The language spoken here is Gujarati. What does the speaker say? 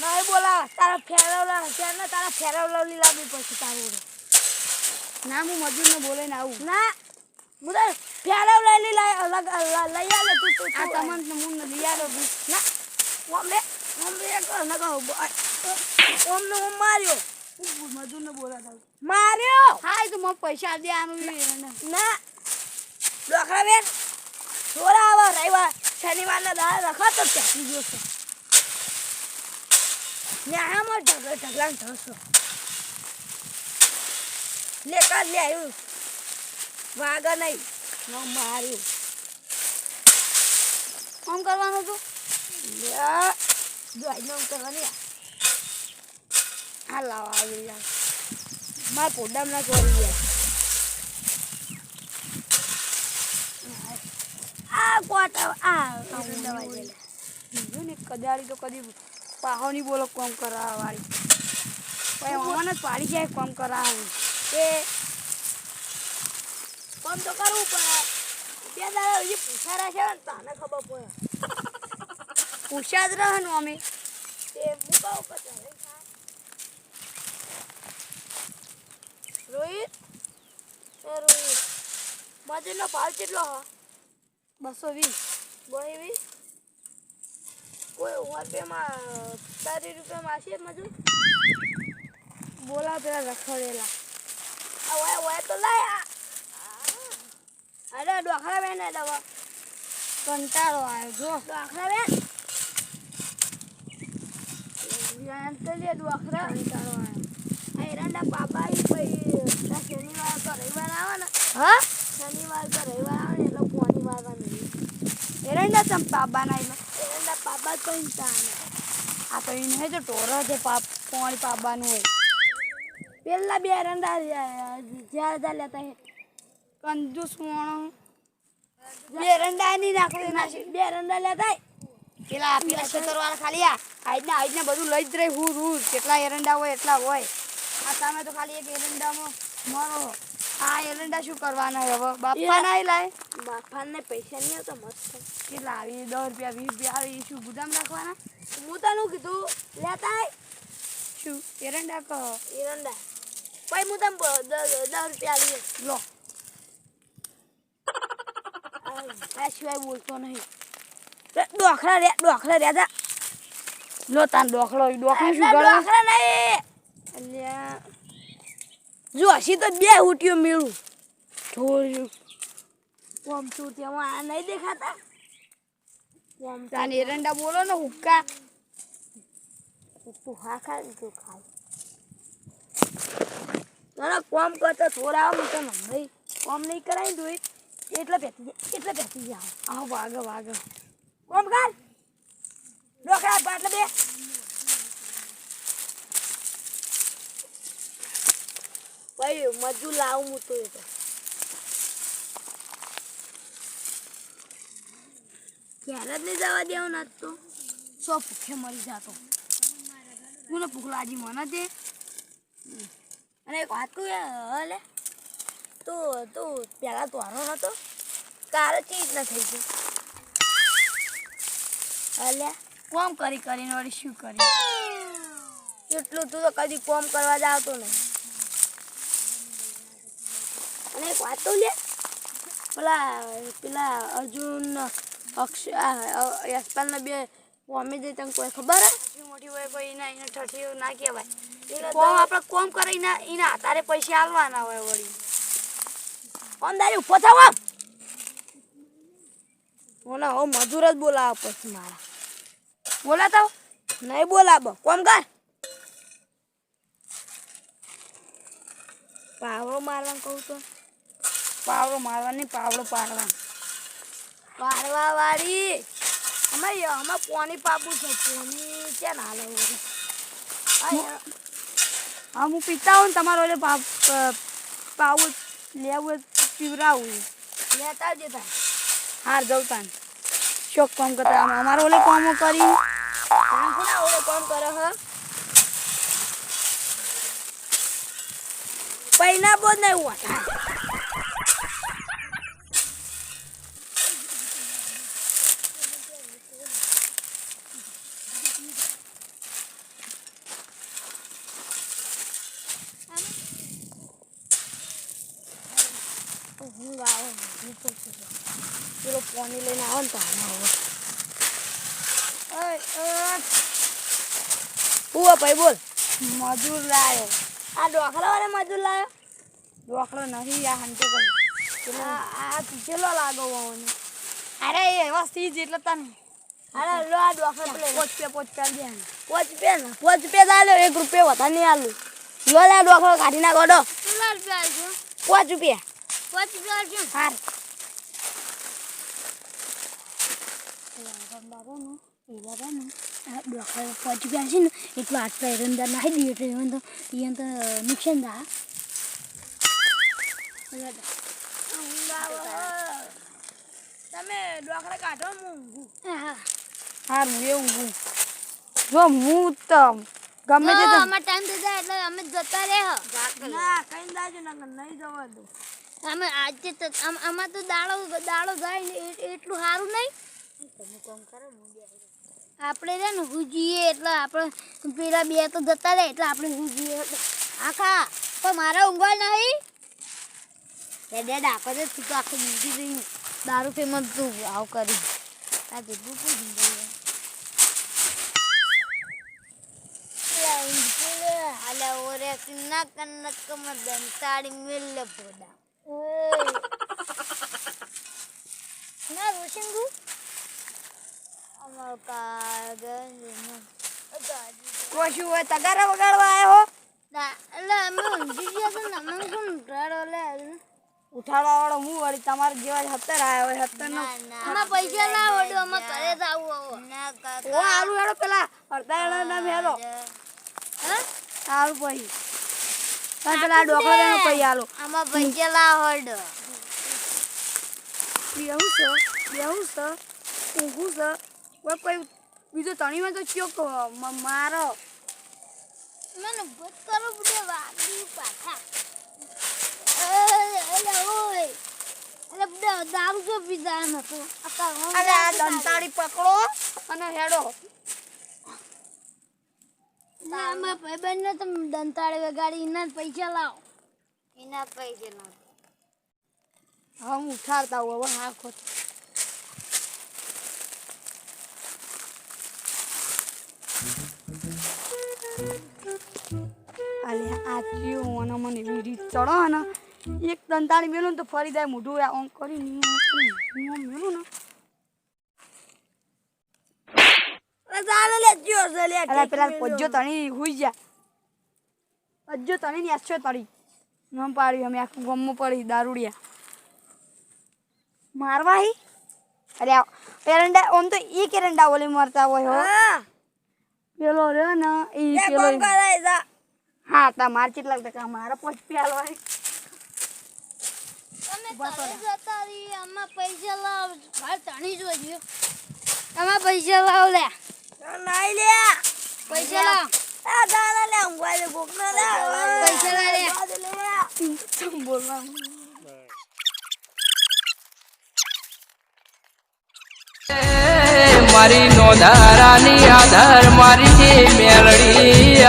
નહીં બોલા તારા ફેરવલા ફેરને તારા ફેરવલાવલી લાવવી પડશે તારું. ના હું મજૂરને ને આવું. ના હું તારે ફેરવલા લઈ આલે તું તું આ. તમને હું લઈ આવે ના ઓમ ઓમે કર ન કહો ઓમ ને ઓમ માર્યો. હું મજૂરને બોલા દઉં માર્યો? હા તો મને પૈસા દે ઈ ના ડોકરા બેન છોરા આવા રવિવાર શનિવારના દાડા રખાતો ત્યાંથી જોશો. ન્યાહામાં ઢગલા ઢગલા થશો લે કર લે આવ્યું વાગ નહીં ન, માર્યું. કોમ કરવાનું હતું? લે જોઈ ન કરવાની. આ લાવ આવી. લાવ મારા પોડામ ના ચોરી ગયા આ કોટ, આ દવા દે જો ને કદાળી તો કદી પાહો નહીં બોલો કોમ કરાવવા વાળી. ભાઈ અમાને જ પાડી જાય કોમ કરાવવાનું એ કોમ તો કરવું પડે બે દાડા હજી પૂછારા છે ને તને ખબર પડે. પૂછ્યા જ રહેવાનું અમે. તે મુકાવ પછી રોહિત? એ રોહિત મજૂરનો ભાવ કેટલો હા? બસો વીસ. બોય વીસ? કોઈ રૂપિયામાં તારી રૂપિયામાં હશે મજૂર? બોલા પેલા રખડેલા. ઓય ઓય તો લાય. અરે ડોખરા બેન દવા. કંટાળો આવ્યો જો. ડોખરા બેન ડોખરા કંટાળો આવ્યો. આ એરંડા પાપા શનિવાર તો રવિવાર આવે ને. હા? શનિવાર તો રવિવાર આવે ને એટલે પોની વાગવાનું એરંડા ચંપા બનાવેલો એરંડા પાપા તો ઇન્સાન આ તો એને જો ટોરો છે પાપ પાણી પાવાનું હોય. પેલા બે એરંડા જ્યાં જ્યાં લેતા હે. કંજૂસ મોણો બે એરંડા નહીં નાખે નાખી બે એરંડા લેતા હે. પેલા પેલા છતરવાળા ખાલી આ. આઈના આઈના બધું લઈ જ રહી હું રૂ કેટલા એરંડા હોય એટલા હોય. આ તમે તો ખાલી એક એરંડામાં મરો. આ એરંડા શું કરવાના હવે? બાપા ના લાય. બાપાને પૈસા નહીં આવતા મસ્ત. કેટલા આવી? દસ રૂપિયા વીસ રૂપિયા આવી શું ગુદામ રાખવાના? હું તને કીધું? લેતા શું? એરંડા કહો એરંડા. પછી હું તને દસ રૂપિયા લઈએ લો. આ સિવાય બોલતો નહીં. ડોખરા રે ડોખરા રે જા. લો તાન ડોખલો ઈ શું ડોખરા નહીં. અલ્યા જો હસી તો બે હુટીઓ મેળું. જોયું કોમ છું તેમાં આ નહીં દેખાતા? કોમ તાન એરંડા બોલો ને હુક્કા. તું હા ખા તું ખાય. ના કોમ કરતા થોડા આમ તો ભાઈ કોમ નહીં કરાય ને એટલે પેતી એટલે પેતી જાવ આવો વાગે વાગે કોમ કર ડોકરા પાટલે બે. ભાઈ મજુ લાવું હું તો એ તો ક્યારે જ નહીં જવા દેવું ના તો. સો ભૂખે મરી જાતો. કોને ભૂખ લાગી મને તે. અને એક વાત કહું હલે તું તું પહેલા તો આનો નતો. તારે ચીજ ના થઈ ગયું? હલે કોમ કરી કરીને વળી શું કરી? એટલું તું તો કદી કોમ કરવા જ આવતો નહીં. અને એક વાત તો લે. પેલા પેલા અર્જુન અક્ષય યશપાલના બે અમે દે તને કોઈ ખબર હે? મોટી હોય કોઈ એના એને ઠઠીઓ ના કહેવાય. કોમ આપણે કોમ કરે એના એના તારે પૈસા આલવાના હોય વળી. અંદારી ઊભો થાવ આમ. ઓના હો મજૂર જ બોલાવ પછી મારા. બોલાતા નહીં બોલાવો. કોમ કર. પાવડો મારવાનું કહું તો. પાવડો મારવાની પાવડો પાડવાનો. પાડવા વાળી અમે અમે પોની પાપું છે પોની ક્યાં ના લેવું? હા હું પીતા હોઉં તમારો એટલે પાવ લેવું પીવરાવું. લેતા જ તા હાર જવું તાન. શોખ કોમ કરતા અમારો ઓલે કોમો કરી. ઓળે કોમ કરે હ? પૈના બોધ નહીં ઉઠા પેલો પોની લઈને આવે ને તો આમાં હવે ઓય, ઓય, હું આ ભાઈ બોલ? મજૂર લાયો. આ ડોખલા વાળે મજૂર લાયો? ડોખલો નહીં આ હંતે કરી આ ચેલો લાગો મને અરે એવા સીજ એટલે તને. અરે લો આ ડોખલા પેલો. પોચ પે પોચ પે દે પોચ રૂપિયા ના? પોચ રૂપિયા આલ્યો એક રૂપિયા વધારે નહીં આલું લો લે ડોખલો કાઢી નાખો ડો કેટલા રૂપિયા આલજો પોચ રૂપિયા. પોચ રૂપિયા આલજો હાર બાબાનું એ બાબાનું આ ડોખલા પોચ છે ને એટલો આટલો એરંદા નાખી દઈએ એટલે એને તો એને તો નુકસાન થાય તમે ડોકડા કાઢો હું હા હારું એવું હું જો હું તો ગમે તે તો અમાર ટાઈમ થઈ જાય એટલે અમે જતા રહે ના કઈ દાજો ના નહીં જવા દો. અમે આજે તો, આમાં તો દાડો દાડો જાય એટલું સારું નહીં. આપણે છે ને હુજીએ, એટલે આપણે પેલા બે તો જતા રહે, એટલે આપણે હુજીએ. આખા, તો મારા ઊંઘવા નહીં. દાદા ડાકો તો તું તો આખું બીજી રહી દારૂ ફેમસ તું આવ કરી. આ જેટલું કોઈ ઊંઘ હાલે, ઓરે ના કન્નક કમ દંતાડી મિલ Podar Ne yapıyorsun bu? Ama kagandım. Koşu ve takara bakar var ho. Da, la, ben ciddiye sen ben kum raro le. ઉઠાડવા વાળો હું વળી તમારા જેવા હતર આવ્યા હોય હતર નો અમાર પૈસા ના વડો અમાર ઘરે જ આવું ના કાકા ઓ આલુ હેડો પેલા અડધા ના મેરો હે આલુ પછી પેલા ડોકલા દેનો પૈ આલો. આમાં પૈસા હોડ બેહું છે બેહું છે ઊંઘું છે કોઈ કોઈ બીજો તણીમાં તો ચિયો મારો. મને ભૂત કરો બુડે વાગી પાછા. એટલે ઓય. એટલે બધા દારૂ જો પીધા નતો. હતો આ દંતાળી પકડો અને હેડો. અમારા ભાઈબંધ ને તમે દંતાળે વગાડી એના પૈસા લાવો. એના પૈસા ના હા હું ઉઠાડતા હું હવે હા ખોટ અલે આ ચિયો અને મને એવી રીત ચડો ને એક દંતાળી મેલું તો ફરી જાય મોઢું આમ કરીને આમ મેલું ને. ચાલે લે જ્યો છે લે અરે પેલા પજ્જો તણી હુઈ જા પજ્જો તણી ની આછો તળી નમ પાડી અમે આખું ગમમાં પડી દારૂડિયા મારવા હી અરે એરંડા ઓમ તો એક એરંડા ઓલે મરતા હોય હો પેલો રે ને ઈ પેલો હા તા માર કેટલા ટકા મારા પોચ પ્યાલો હોય તમે પૈસા લાવ ભાઈ તણી પૈસા લાવ લે નાઈ લે પૈસા લાવ આ દાના લે ઊંઘવા દે કોક ના લે પૈસા લાવ લે ચમ બોલવા મારી નોંધારાની આધાર મારી છે મેલડી